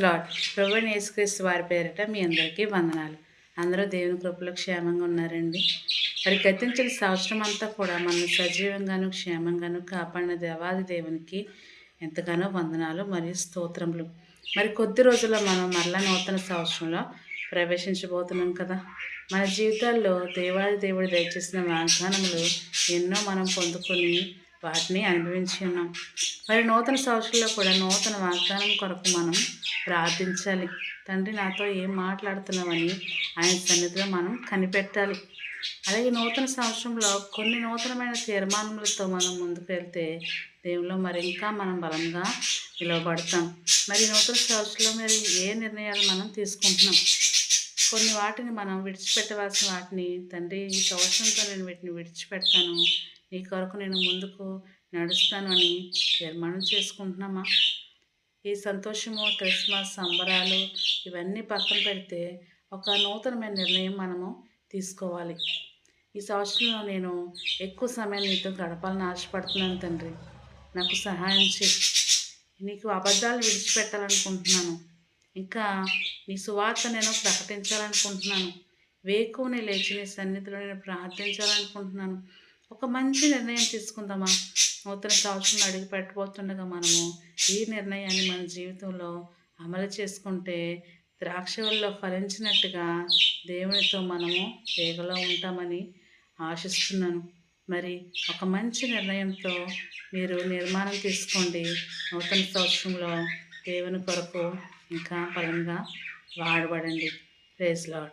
Lord ప్రభు యేసుక్రీస్తు వారి పేరిట మీ అందరికీ వందనాలు. అందరూ దేవుని కృపలో క్షేమంగా ఉన్నారండి. మరి గతించిన సంవత్సరం అంతా కూడా మనం సజీవంగాను క్షేమంగాను కాపాడిన దేవాది దేవునికి ఎంతగానో వందనాలు మరియు స్తోత్రములు. మరి కొద్ది రోజుల్లో మనం మరలా నూతన సంవత్సరంలో ప్రవేశించబోతున్నాం కదా. మన జీవితాల్లో దేవాది దేవుడు దయచేసిన వాగ్దానములు ఎన్నో మనం పొందుకొని వాటిని అనుభవించి ఉన్నాం. మరి నూతన సంవత్సరంలో కూడా నూతన వాగ్దానం కొరకు మనం ప్రార్థించాలి. తండ్రి నాతో ఏం మాట్లాడుతున్నామని ఆయన సన్నిధిలో మనం కనిపెట్టాలి. అలాగే నూతన సంవత్సరంలో కొన్ని నూతనమైన తీర్మానములతో మనం ముందుకు వెళ్తే దేవుల్లో మరి ఇంకా మనం బలంగా నిలవబడతాం. మరి నూతన సంవత్సరంలో మరి ఏ నిర్ణయాలు మనం తీసుకుంటున్నాం? కొన్ని వాటిని మనం విడిచిపెట్టవలసిన వాటిని తండ్రి ఈ సంవత్సరంతో నేను వీటిని విడిచిపెడతాను. నీ కొరకు నేను ముందుకు నడుస్తాను అని తీర్మానం చేసుకుంటున్నామా? ఈ సంతోషము క్రిస్మస్ సంబరాలు ఇవన్నీ పక్కన పెడితే ఒక నూతనమైన నిర్ణయం మనము తీసుకోవాలి. ఈ సంవత్సరంలో నేను ఎక్కువ సమయం నీతో గడపాలని ఆశపడుతున్నాను తండ్రి. నాకు సహాయం చేయి. నీకు అబద్ధాలు విడిచిపెట్టాలనుకుంటున్నాను. ఇంకా నీ సువార్త నేను ప్రకటించాలనుకుంటున్నాను. వేకువని లేచి నీ సన్నిధిలో నేను ప్రార్థించాలనుకుంటున్నాను. ఒక మంచి నిర్ణయం తీసుకుందామా? నూతన సంవత్సరం అడుగు పెట్టబోతుండగా మనము ఈ నిర్ణయాన్ని మన జీవితంలో అమలు చేసుకుంటే ద్రాక్ష వల్ల ఫలించినట్టుగా దేవునితో మనము తీగలో ఉంటామని ఆశిస్తున్నాను. మరి ఒక మంచి నిర్ణయంతో మీరు నిర్మాణం తీసుకోండి. నూతన సంవత్సరంలో దేవుని కొరకు ఇంకా బలంగా వాడబడండి. Praise lord